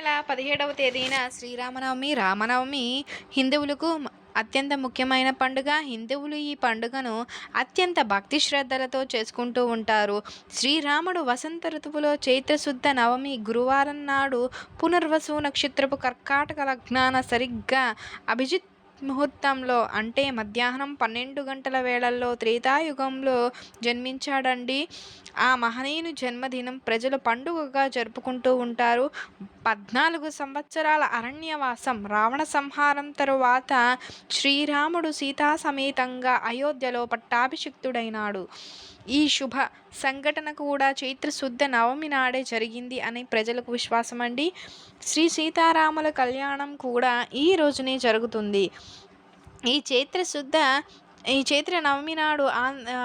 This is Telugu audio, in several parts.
నెల పదిహేడవ తేదీన శ్రీరామనవమి రామనవమి హిందువులకు అత్యంత ముఖ్యమైన పండుగ. హిందువులు ఈ పండుగను అత్యంత భక్తి శ్రద్ధలతో చేసుకుంటూ ఉంటారు. శ్రీరాముడు వసంత ఋతువులో చైత్రశుద్ధ నవమి గురువారం నాడు పునర్వసు నక్షత్రపు కర్కాటక లగ్నాన సరిగ్గా అభిజిత్ ముహూర్తంలో అంటే మధ్యాహ్నం పన్నెండు గంటల వేళల్లో త్రేతాయుగంలో జన్మించాడండి. ఆ మహనీయుని జన్మదినం ప్రజలు పండుగగా జరుపుకుంటూ ఉంటారు. పద్నాలుగు సంవత్సరాల అరణ్యవాసం రావణ సంహారం తరువాత శ్రీరాముడు సీతా సమేతంగా అయోధ్యలో పట్టాభిషిక్తుడైనాడు. ఈ శుభ సంఘటన కూడా చైత్రశుద్ధ నవమి నాడే జరిగింది అని ప్రజలకు విశ్వాసం అండి శ్రీ సీతారాముల కళ్యాణం కూడా ఈ రోజునే జరుగుతుంది. ఈ చైత్రశుద్ధ ఈ చైత్ర నవమి నాడు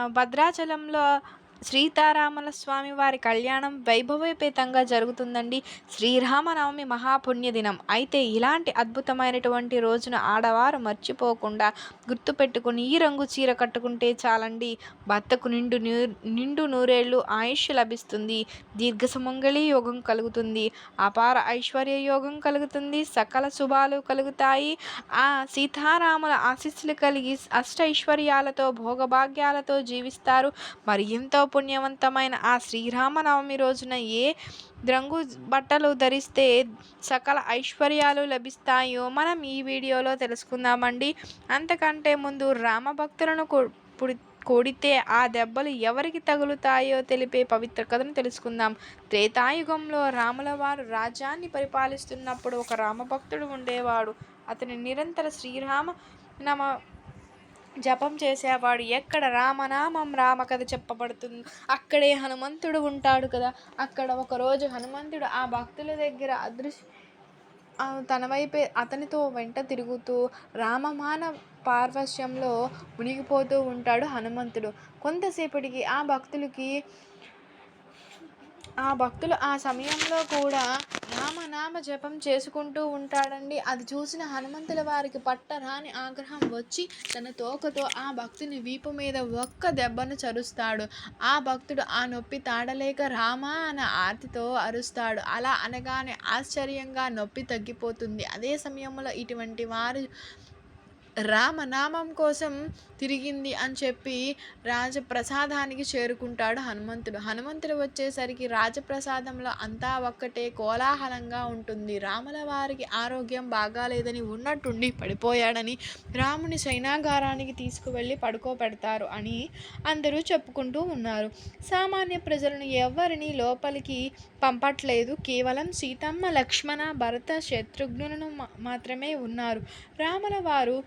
భద్రాచలంలో సీతారాముల స్వామి వారి కళ్యాణం వైభవోపేతంగా జరుగుతుందండి. శ్రీరామనవమి మహాపుణ్యదినం. అయితే ఇలాంటి అద్భుతమైనటువంటి రోజున ఆడవారు మర్చిపోకుండా గుర్తుపెట్టుకుని ఈ రంగు చీర కట్టుకుంటే చాలండి. భర్తకు నిండు నిండు నూరేళ్ళు ఆయుష్ లభిస్తుంది. దీర్ఘ సుమంగళి యోగం కలుగుతుంది. అపార ఐశ్వర్య యోగం కలుగుతుంది. సకల శుభాలు కలుగుతాయి. ఆ సీతారాముల ఆశీస్సులు కలిగి అష్టైశ్వర్యాలతో భోగభాగ్యాలతో జీవిస్తారు. మరి ఎంతో పుణ్యవంతమైన ఆ శ్రీరామనవమి రోజున ఏ రంగు బట్టలు ధరిస్తే సకల ఐశ్వర్యాలు లభిస్తాయో మనం ఈ వీడియోలో తెలుసుకుందామండి. అంతకంటే ముందు రామ భక్తులను పుడి కొడితే ఆ దెబ్బలు ఎవరికి తగులుతాయో తెలిపే పవిత్ర కథను తెలుసుకుందాం. త్రేతాయుగంలో రాముల వారు రాజ్యాన్ని పరిపాలిస్తున్నప్పుడు ఒక రామభక్తుడు ఉండేవాడు. అతని నిరంతర శ్రీరామ నమ జపం చేసేవాడు ఎక్కడ రామనామం రామకథ చెప్పబడుతుంది? అక్కడే హనుమంతుడు ఉంటాడు కదా. అక్కడ ఒకరోజు హనుమంతుడు ఆ భక్తుల దగ్గర అదృశ్య తన వైపే అతనితో వెంట తిరుగుతూ రామమాన పార్వశ్యంలో మునిగిపోతూ ఉంటాడు హనుమంతుడు. కొంతసేపటికి ఆ భక్తులకి ఆ భక్తులు ఆ సమయంలో కూడా రామనామ జపం చేసుకుంటూ ఉంటాడండి. అది చూసిన హనుమంతుల వారికి పట్టరాని ఆగ్రహం వచ్చి తన తోకతో ఆ భక్తుని వీపు మీద ఒక్క దెబ్బను చరుస్తాడు. ఆ భక్తుడు ఆ నొప్పి తాడలేక రామా అన్న ఆర్తితో అరుస్తాడు. అలా అనగానే ఆశ్చర్యంగా నొప్పి తగ్గిపోతుంది. అదే సమయంలో ఇటువంటి వారు రామనామం కోసం తిరిగింది అని చెప్పి రాజప్రసాదానికి చేరుకుంటాడు హనుమంతుడు. హనుమంతుడు వచ్చేసరికి రాజప్రసాదంలో అంతా ఒక్కటే కోలాహలంగా ఉంటుంది. రాముల వారికి ఆరోగ్యం బాగాలేదని ఉన్నట్టుండి పడిపోయాడని రాముని సైనాగారానికి తీసుకువెళ్ళి పడుకోబెడతారు అని అందరూ చెప్పుకుంటూ ఉన్నారు. సామాన్య ప్రజలను ఎవరిని లోపలికి పంపట్లేదు. కేవలం సీతమ్మ లక్ష్మణ భరత శత్రుఘ్నులను మాత్రమే ఉన్నారు. రాముల వారు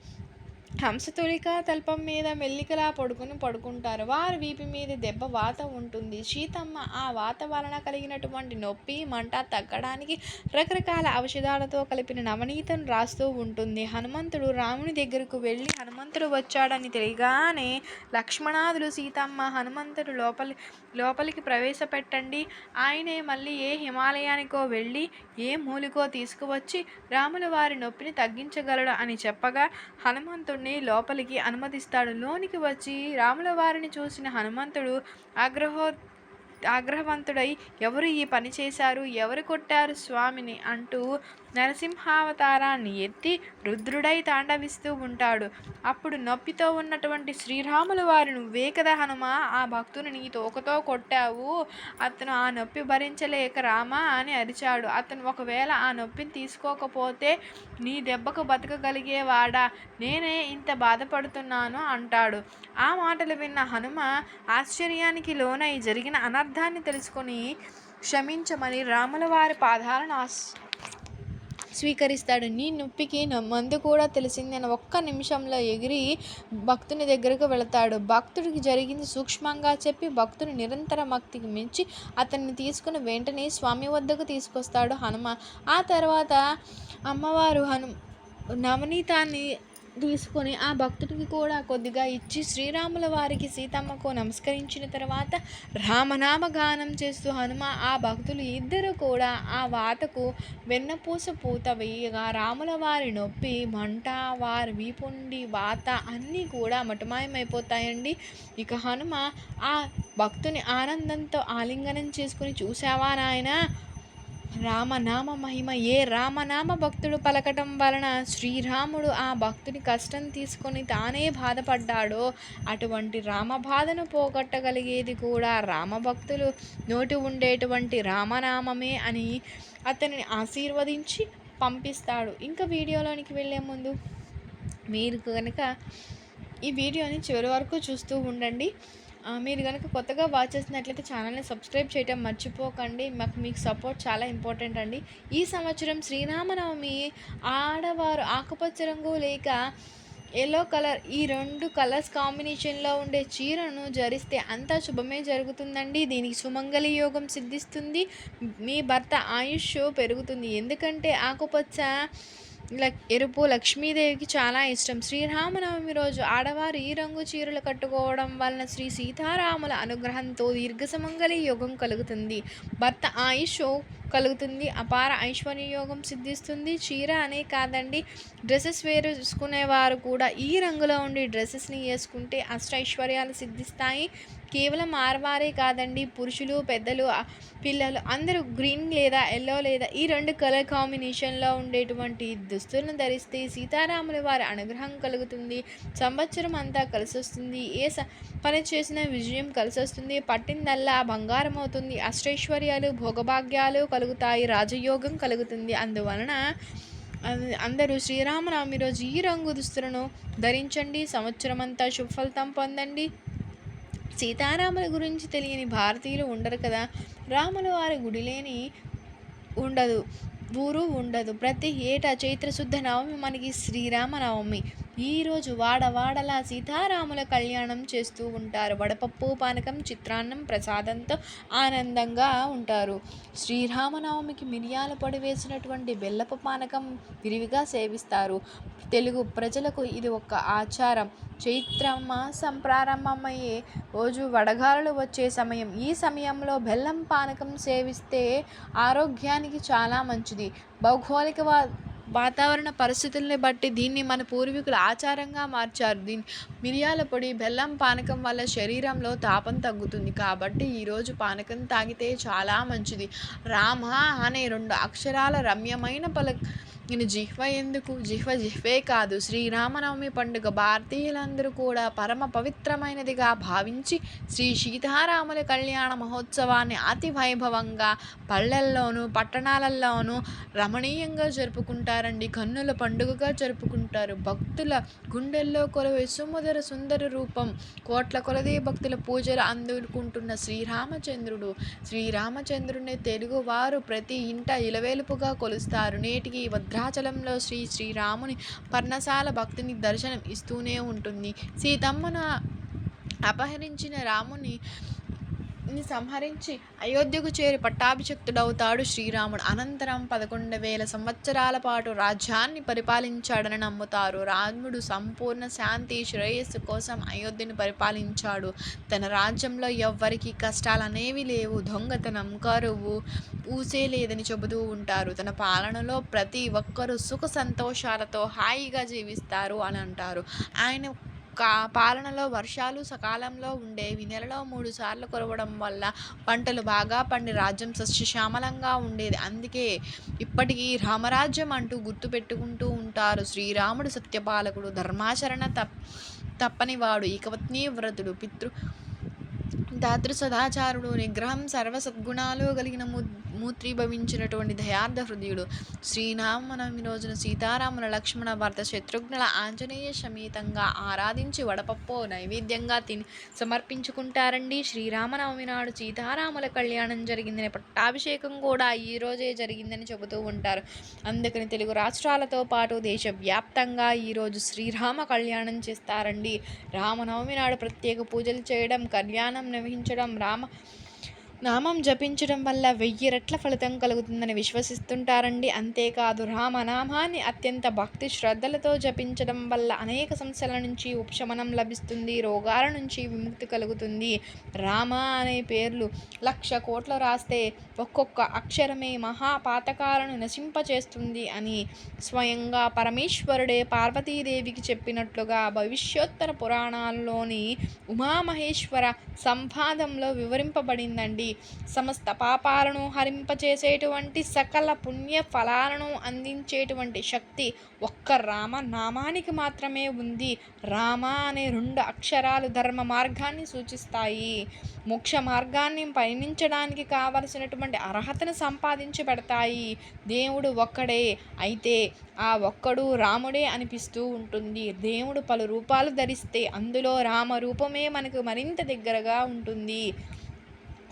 హంసతులిక తల్పం మీద మెల్లికలా పడుకుని పడుకుంటారు. వారి వీపు మీద దెబ్బ వాత ఉంటుంది. సీతమ్మ ఆ వాత వలన కలిగినటువంటి నొప్పి మంట తగ్గడానికి రకరకాల ఔషధాలతో కలిపిన నవనీతను రాస్తూ ఉంటుంది. హనుమంతుడు రాముని దగ్గరకు వెళ్ళి హనుమంతుడు వచ్చాడని తెలియగానే లక్ష్మణాదులు సీతమ్మ హనుమంతుడు లోపలి లోపలికి ప్రవేశపెట్టండి. ఆయనే మళ్ళీ ఏ హిమాలయానికో వెళ్ళి ఏ మూలికో తీసుకువచ్చి రాముల వారి నొప్పిని తగ్గించగలడు అని చెప్పగా హనుమంతుడు హనుమంతుడిని లోపలికి అనుమతిస్తాడు. లోనికి వచ్చి రాముల వారిని చూసిన హనుమంతుడు ఆగ్రహో ఆగ్రహవంతుడై ఎవరు ఈ పని చేశారు? ఎవరు కొట్టారు స్వామిని? అంటూ నరసింహావతారాన్ని ఎత్తి రుద్రుడై తాండవిస్తూ ఉంటాడు. అప్పుడు నొప్పితో ఉన్నటువంటి శ్రీరాములు వారు నువ్వే కదా హనుమ ఆ భక్తుని నీ తోకతో కొట్టావు. అతను ఆ నొప్పి భరించలేక రామా అని అరిచాడు. అతను ఒకవేళ ఆ నొప్పిని తీసుకోకపోతే నీ దెబ్బకు బతకగలిగేవాడా? నేనే ఇంత బాధపడుతున్నాను అంటాడు. ఆ మాటలు విన్న హనుమ ఆశ్చర్యానికి లోనై జరిగిన అనర్థాన్ని తెలుసుకొని క్షమించమని రాముల వారి పాదాలను స్వీకరిస్తాడు. నీ నొప్పికి మందు కూడా తెలిసిందని ఒక్క నిమిషంలో ఎగిరి భక్తుని దగ్గరకు వెళతాడు. భక్తుడికి జరిగింది సూక్ష్మంగా చెప్పి భక్తుని నిరంతర భక్తికి మించి అతన్ని తీసుకుని వెంటనే స్వామి వద్దకు తీసుకొస్తాడు హనుమ. ఆ తర్వాత అమ్మవారు హను నవనీతాన్ని తీసుకొని ఆ భక్తుడికి కూడా కొద్దిగా ఇచ్చి శ్రీరాముల వారికి సీతమ్మకు నమస్కరించిన తర్వాత రామనామ గానం చేస్తూ హనుమ ఆ భక్తులు ఇద్దరు కూడా ఆ వాతకు వెన్నపూస పూత వేయగా రాముల వారి నొప్పి మంట వారి వీపుండి వాత అన్నీ కూడా మటమాయమైపోతాయండి. ఇక హనుమ ఆ భక్తుని ఆనందంతో ఆలింగనం చేసుకుని చూసావా నాయన? రామనామ మహిమ. ఏ రామనామ భక్తుడు పలకటం వలన శ్రీరాముడు ఆ భక్తుని కష్టం తీసుకొని తానే బాధపడ్డాడో అటువంటి రామ బాధను పోగొట్టగలిగేది కూడా రామభక్తులు. నోటి ఉండేటువంటి రామనామమే అని అతనిని ఆశీర్వదించి పంపిస్తాడు. ఇంకా వీడియోలోనికి వెళ్ళే ముందు మీరు కనుక ఈ వీడియోని చివరి వరకు చూస్తూ ఉండండి. మీరు కనుక కొత్తగా వాచ్ చేసినట్లయితే ఛానల్ని సబ్స్క్రైబ్ చేయడం మర్చిపోకండి. మాకు మీకు సపోర్ట్ చాలా ఇంపార్టెంట్ అండి. ఈ సంవత్సరం శ్రీరామనవమి ఆడవారు ఆకుపచ్చ రంగు లేక ఎల్లో కలర్ ఈ రెండు కలర్స్ కాంబినేషన్లో ఉండే చీరను ధరిస్తే అంతా శుభమే జరుగుతుందండి. దీనికి సుమంగళి యోగం సిద్ధిస్తుంది. మీ భర్త ఆయుష్ పెరుగుతుంది. ఎందుకంటే ఆకుపచ్చ ఎరుపు లక్ష్మీదేవికి చాలా ఇష్టం. శ్రీరామనవమి రోజు ఆడవారు ఈ రంగు చీరలు కట్టుకోవడం వలన శ్రీ సీతారాముల అనుగ్రహంతో దీర్ఘసమంగళి యోగం కలుగుతుంది. భర్త ఆయుష్ కలుగుతుంది. అపార ఐశ్వర్యయోగం సిద్ధిస్తుంది. చీర అనే కాదండి డ్రెస్సెస్ వేసుకునేవారు కూడా. ఈ రంగులో ఉండి డ్రెస్సెస్ని వేసుకుంటే అష్ట ఐశ్వర్యాలు సిద్ధిస్తాయి. కేవలం ఆరవారే కాదండి పురుషులు పెద్దలు పిల్లలు అందరూ గ్రీన్ లేదా ఎల్లో లేదా ఈ రెండు కలర్ కాంబినేషన్లో ఉండేటువంటి దుస్తులను ధరిస్తే సీతారాముల వారి అనుగ్రహం కలుగుతుంది. సంవత్సరం అంతా కలిసి వస్తుంది ఏ పని చేసిన విజయం కలిసి వస్తుంది పట్టిందల్లా బంగారం అవుతుంది. అష్టైశ్వర్యాలు భోగభాగ్యాలు కలుగుతాయి రాజయోగం కలుగుతుంది. అందువలన అందరూ శ్రీరామనవమి రోజు ఈ రంగు దుస్తులను ధరించండి. సంవత్సరం అంతా సుఫలితం పొందండి. సీతారాముల గురించి తెలియని భారతీయులు ఉండరు కదా. రాముల వారి గుడి లేని ఉండదు. ఊరు ఉండదు. ప్రతి ఏటా చైత్రశుద్ధ నవమి మనకి శ్రీరామనవమి. ఈరోజు వాడవాడలా సీతారాముల కళ్యాణం చేస్తూ ఉంటారు. వడపప్పు పానకం చిత్రాన్నం ప్రసాదంతో ఆనందంగా ఉంటారు. శ్రీరామనవమికి మిరియాల పొడి వేసినటువంటి బెల్లపు పానకం విరివిగా సేవిస్తారు. తెలుగు ప్రజలకు ఇది ఒక ఆచారం. చైత్ర మాసం ప్రారంభమయ్యే రోజు వడగాలు వచ్చే సమయం. ఈ సమయంలో బెల్లం పానకం సేవిస్తే ఆరోగ్యానికి చాలా మంచిది. दिए बाऊ खोहले के बाद వాతావరణ పరిస్థితుల్ని బట్టి దీన్ని మన పూర్వీకులు ఆచారంగా మార్చారు. దీన్ని మిరియాల పొడి బెల్లం పానకం వల్ల శరీరంలో తాపం తగ్గుతుంది. కాబట్టి ఈరోజు పానకం తాగితే చాలా మంచిది. రామ అనే రెండు అక్షరాల రమ్యమైన పల నేను జిహ్వ ఎందుకు? జిహ్వ జిహ్వే కాదు. శ్రీరామనవమి పండుగ భారతీయులందరూ కూడా పరమ పవిత్రమైనదిగా భావించి శ్రీ సీతారాముల కళ్యాణ మహోత్సవాన్ని అతి వైభవంగా పల్లెల్లోనూ పట్టణాలలోనూ రమణీయంగా జరుపుకుంటారండి కన్నుల పండుగగా జరుపుకుంటారు. భక్తుల గుండెల్లో కొలవే సుమధుర సుందర రూపం కోట్ల కొలది భక్తుల పూజలు అందుకుంటున్న శ్రీరామచంద్రుడు. శ్రీరామచంద్రుని తెలుగువారు ప్రతి ఇంట ఇలవేలుపుగా కొలుస్తారు. నేటికి భద్రాచలంలో శ్రీ శ్రీరాముని పర్ణశాల భక్తిని దర్శనం ఇస్తూనే ఉంటుంది. సీతమ్మను అపహరించిన రాముని ని సంహరించి అయోధ్యకు చేరి పట్టాభిషక్తుడవుతాడు శ్రీరాముడు. అనంతరం పదకొండు వేల సంవత్సరాల పాటు రాజ్యాన్ని పరిపాలించాడని నమ్ముతారు. రాముడు సంపూర్ణ శాంతి శ్రేయస్సు కోసం అయోధ్యను పరిపాలించాడు. తన రాజ్యంలో ఎవ్వరికీ కష్టాలు అనేవి లేవు. దొంగతనం కరువు ఊసే లేదని చెబుతూ ఉంటారు. తన పాలనలో ప్రతి ఒక్కరూ సుఖ సంతోషాలతో హాయిగా జీవిస్తారు అని అంటారు. ఆయన కా పాలనలో వర్షాలు సకాలంలో ఉండేవి. నెలలో మూడు సార్లు కురవడం వల్ల పంటలు బాగా పండి రాజ్యం సస్యశ్యామలంగా ఉండేది. అందుకే ఇప్పటికీ రామరాజ్యం అంటూ గుర్తుపెట్టుకుంటూ ఉంటారు. శ్రీరాముడు సత్యపాలకుడు ధర్మాచరణ తప్ తప్పనివాడు ఏకపత్ని వ్రతుడు పితృ దాతృ సదాచారుడు నిగ్రహం సర్వ సద్గుణాలు కలిగిన మూత్రీభవించినటువంటి దయార్థ హృదయుడు శ్రీరామనవమి రోజున సీతారాముల లక్ష్మణ భర్త శత్రుఘ్నుల ఆంజనేయ సమేతంగా ఆరాధించి వడపప్పు నైవేద్యంగా తిని సమర్పించుకుంటారండి. శ్రీరామనవమి నాడు సీతారాముల కళ్యాణం జరిగిందని పట్టాభిషేకం కూడా ఈ రోజే జరిగిందని చెబుతూ ఉంటారు. అందుకని తెలుగు రాష్ట్రాలతో పాటు దేశవ్యాప్తంగా ఈరోజు శ్రీరామ కళ్యాణం చేస్తారండి. రామనవమి నాడు ప్రత్యేక పూజలు చేయడం కళ్యాణం నిర్వహించడం రామ నామం జపించడం వల్ల వెయ్యి రెట్ల ఫలితం కలుగుతుందని విశ్వసిస్తుంటారండి. అంతేకాదు రామనామాన్ని అత్యంత భక్తి శ్రద్ధలతో జపించడం వల్ల అనేక సమస్యల నుంచి ఉపశమనం లభిస్తుంది రోగాల నుంచి విముక్తి కలుగుతుంది. రామ అనే పేర్లు లక్ష కోట్ల రాస్తే ఒక్కొక్క అక్షరమే మహాపాతకాలను నశింపచేస్తుంది అని స్వయంగా పరమేశ్వరుడే పార్వతీదేవికి చెప్పినట్లుగా భవిష్యోత్తర పురాణాల్లోని ఉమామహేశ్వర సంవాదంలో వివరింపబడిందండి. సమస్త పాపాలను హరింపచేసేటువంటి సకల పుణ్య ఫలాలను అందించేటువంటి శక్తి ఒక్క రామ నామానికి మాత్రమే ఉంది. రామ అనే రెండు అక్షరాలు ధర్మ మార్గాన్ని సూచిస్తాయి. మోక్ష మార్గాన్ని పయనించడానికి కావలసినటువంటి అర్హతను సంపాదించి పెడతాయి. దేవుడు ఒక్కడే. అయితే ఆ ఒక్కడు రాముడే అనిపిస్తూ ఉంటుంది. దేవుడు పలు రూపాలు ధరిస్తే అందులో రామ రూపమే మనకు మరింత దగ్గరగా ఉంటుంది.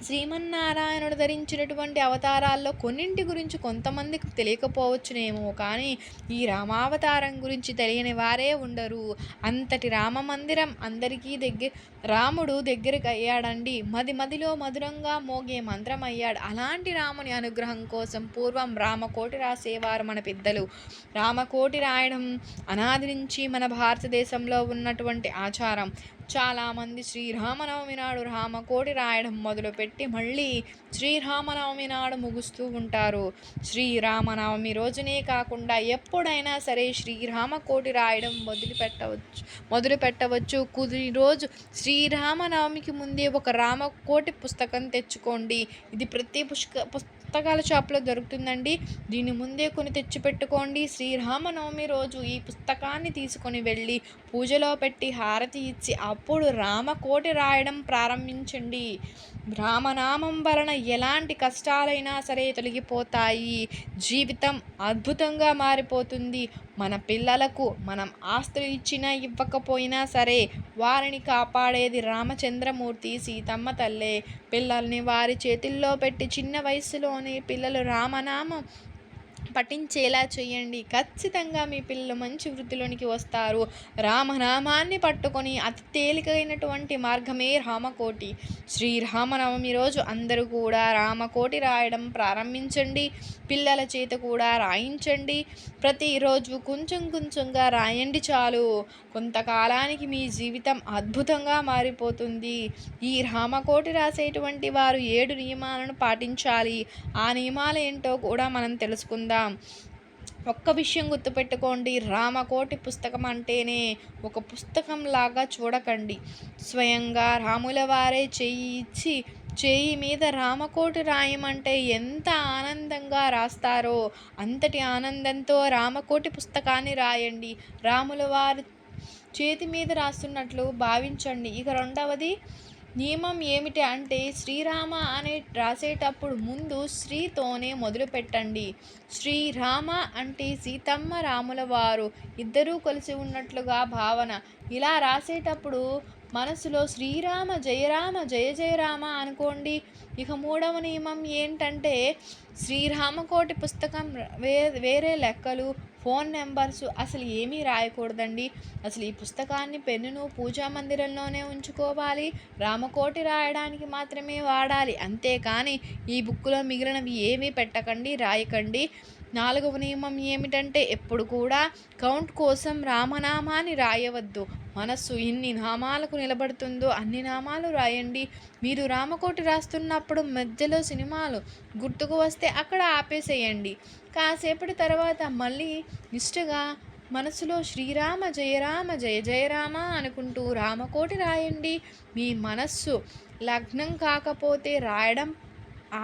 శ్రీమన్నారాయణుడు ధరించినటువంటి అవతారాల్లో కొన్నింటి గురించి కొంతమందికి తెలియకపోవచ్చునేమో కానీ ఈ రామావతారం గురించి తెలియని వారే ఉండరు. అంతటి రామ మందిరం అందరికీ దగ్గర రాముడు దగ్గరికి అయ్యాడండి. మది మదిలో మధురంగా మోగే మంత్రం అయ్యాడు అలాంటి రాముని అనుగ్రహం కోసం పూర్వం రామకోటి రాసేవారు మన పెద్దలు. రామకోటి రాయడం అనాది నుంచి మన భారతదేశంలో ఉన్నటువంటి ఆచారం. చాలామంది శ్రీరామనవమి నాడు రామకోటి రాయడం మొదలుపెట్టి మళ్ళీ శ్రీరామనవమి నాడు ముగుస్తూ ఉంటారు. శ్రీరామనవమి రోజునే కాకుండా ఎప్పుడైనా సరే శ్రీరామకోటి రాయడం మొదలుపెట్టవచ్చు మొదలు పెట్టవచ్చు కుదిరి రోజు శ్రీరామనవమికి ముందే ఒక రామకోటి పుస్తకం తెచ్చుకోండి. ఇది ప్రతి పుష్క పుస్తకాల షాప్లో దొరుకుతుందండి. దీని ముందే కొని తెచ్చిపెట్టుకోండి. శ్రీరామనవమి రోజు ఈ పుస్తకాన్ని తీసుకొని వెళ్ళి పూజలో పెట్టి హారతి ఇచ్చి అప్పుడు రామకోటి రాయడం ప్రారంభించండి. రామనామం వలన ఎలాంటి కష్టాలైనా సరే తొలగిపోతాయి. జీవితం అద్భుతంగా మారిపోతుంది. మన పిల్లలకు మనం ఆస్తులు ఇచ్చినా ఇవ్వకపోయినా సరే వారిని కాపాడేది రామచంద్రమూర్తి సీతమ్మ తల్లే. పిల్లల్ని వారి చేతుల్లో పెట్టి చిన్న వయసులోనే పిల్లలు రామనామం పఠించేలా చేయండి. ఖచ్చితంగా మీ పిల్లలు మంచి వృత్తిలోనికి వస్తారు. రామనామాన్ని పట్టుకొని అతి తేలికైనటువంటి మార్గమే రామకోటి. శ్రీరామనవమి రోజు అందరూ కూడా రామకోటి రాయడం ప్రారంభించండి. పిల్లల చేత కూడా రాయించండి. ప్రతిరోజు కొంచెం కొంచెంగా రాయండి చాలు. కొంతకాలానికి మీ జీవితం అద్భుతంగా మారిపోతుంది. ఈ రామకోటి రాసేటువంటి వారు ఏడు నియమాలను పాటించాలి. ఆ నియమాలు ఏంటో కూడా మనం తెలుసుకుందాం. ఒక్క విషయం గుర్తుపెట్టుకోండి. రామకోటి పుస్తకం అంటేనే ఒక పుస్తకం లాగా చూడకండి. స్వయంగా రాముల వారే చేయి ఇచ్చి చేయి మీద రామకోటి రాయమంటే ఎంత ఆనందంగా రాస్తారో అంతటి ఆనందంతో రామకోటి పుస్తకాన్ని రాయండి. రాముల వారు చేతి మీద రాస్తున్నట్లు భావించండి. ఇక రెండవది నియమం ఏమిటి అంటే శ్రీరామ అనే రాసేటప్పుడు ముందు శ్రీతోనే మొదలు పెట్టండి శ్రీరామ అంటే సీతమ్మ రాముల వారు ఇద్దరూ కలిసి ఉన్నట్లుగా భావన. ఇలా రాసేటప్పుడు మనసులో శ్రీరామ జయరామ జయ జయరామ అనుకోండి. ఇక మూడవ నియమం ఏంటంటే శ్రీరామకోటి పుస్తకం వే వేరే లెక్కలు ఫోన్ నెంబర్స్ అసలు ఏమీ రాయకూడదండి. అసలు ఈ పుస్తకాన్ని పెన్నును పూజా మందిరంలోనే ఉంచుకోవాలి. రామకోటి రాయడానికి మాత్రమే వాడాలి. అంతేకాని ఈ బుక్లో మిగిలినవి ఏమీ పెట్టకండి రాయకండి. నాలుగవ నియమం ఏమిటంటే ఎప్పుడు కూడా కౌంట్ కోసం రామనామాన్ని రాయవద్దు. మనస్సు ఎన్ని నామాలకు నిలబడుతుందో అన్ని నామాలు రాయండి. మీరు రామకోటి రాస్తున్నప్పుడు మధ్యలో సినిమాలు గుర్తుకు వస్తే అక్కడ ఆపేసేయండి. కాసేపటి తర్వాత మళ్ళీ నిష్ఠగా మనసులో శ్రీరామ జయరామ జయ జయరామ అనుకుంటూ రామకోటి రాయండి. మీ మనస్సు లగ్నం కాకపోతే రాయడం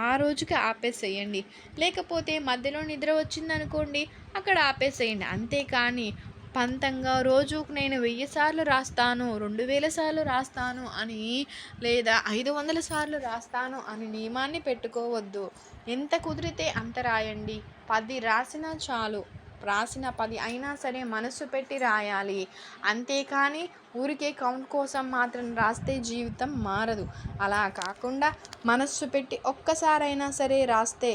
ఆ రోజుకి ఆపేసేయండి. లేకపోతే మధ్యలో నిద్ర వచ్చిందనుకోండి అక్కడ ఆపేసేయండి. అంతేకాని పంతంగా రోజుకు నేను వెయ్యి సార్లు రాస్తాను రెండు వేల సార్లు రాస్తాను అని లేదా ఐదు వందల సార్లు రాస్తాను అని నియమాన్ని పెట్టుకోవద్దు. ఎంత కుదిరితే అంత రాయండి. పది రాసినా చాలు. రాసిన పది అయినా సరే మనసు పెట్టి రాయాలి. అంతేకాని ఊరికే కౌంట్ కోసం మాత్రం రాస్తే జీవితం మారదు. అలా కాకుండా మనస్సు పెట్టి ఒక్కసారైనా సరే రాస్తే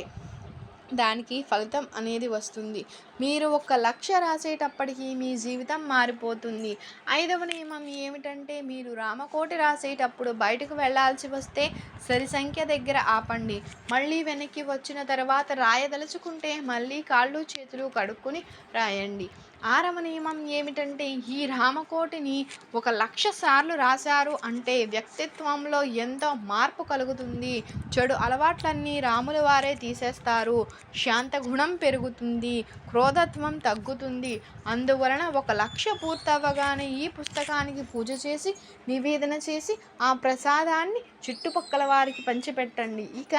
దానికి ఫలితం అనేది వస్తుంది. మీరు ఒక లక్ష రాసేటప్పటికి మీ జీవితం మారిపోతుంది. ఐదవ నియమం ఏమిటంటే మీరు రామకోటి రాసేటప్పుడు బయటకు వెళ్ళాల్సి వస్తే సరి సంఖ్య దగ్గర ఆపండి. మళ్ళీ వెనక్కి వచ్చిన తర్వాత రాయదలుచుకుంటే మళ్ళీ కాళ్ళు చేతులు కడుక్కొని రాయండి. ఆరవ నియమం ఏమిటంటే ఈ రామకోటిని ఒక లక్ష సార్లు రాశారు అంటే వ్యక్తిత్వంలో ఎంతో మార్పు కలుగుతుంది. చెడు అలవాట్లన్నీ రాముల వారే తీసేస్తారు. శాంత గుణం పెరుగుతుంది. క్రోధత్వం తగ్గుతుంది. అందువలన ఒక లక్ష పూర్తవ్వగానే ఈ పుస్తకానికి పూజ చేసి నివేదన చేసి ఆ ప్రసాదాన్ని చుట్టుపక్కల వారికి పంచిపెట్టండి. ఇక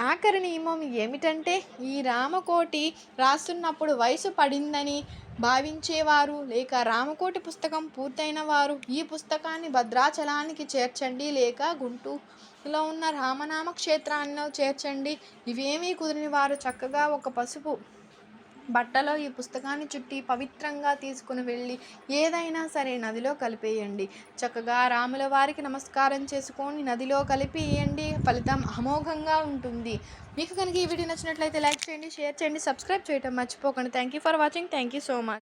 ఆఖరి నియమం ఏమిటంటే ఈ రామకోటి రాస్తున్నప్పుడు వయసు పడిందని భావించేవారు లేక రామకోటి పుస్తకం పూర్తయిన వారు ఈ పుస్తకాన్ని భద్రాచలానికి చేర్చండి లేక గుంటూరులో ఉన్న రామనామ క్షేత్రాల్లో చేర్చండి. ఇవేమీ కుదిరిన వారు చక్కగా ఒక పసుపు బట్టలో ఈ పుస్తకాన్ని చుట్టి పవిత్రంగా తీసుకుని వెళ్ళి ఏదైనా సరే నదిలో కలిపేయండి. చక్కగా రాముల వారికి నమస్కారం చేసుకొని నదిలో కలిపేయండి. ఫలితం అమోఘంగా ఉంటుంది. మీకు కనుక ఈ వీడియో నచ్చినట్లయితే లైక్ చేయండి షేర్ చేయండి సబ్స్క్రైబ్ చేయడం మర్చిపోకండి. Thank you for watching thank you so much